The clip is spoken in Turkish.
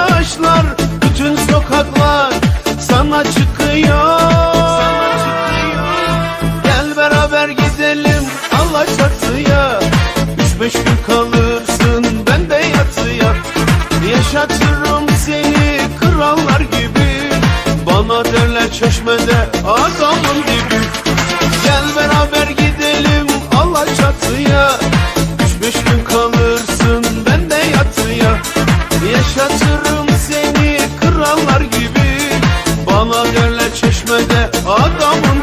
bakışlar bütün sokaklar sana çıkıyor. sana çıkıyor Gel beraber gidelim Allah çatıya. Üç beş gün kalırsın ben de yatıya. Yaşatırım seni krallar gibi. Bana derler çeşmede adamın gibi yaşatırım seni krallar gibi. Bana derler çeşmede adamın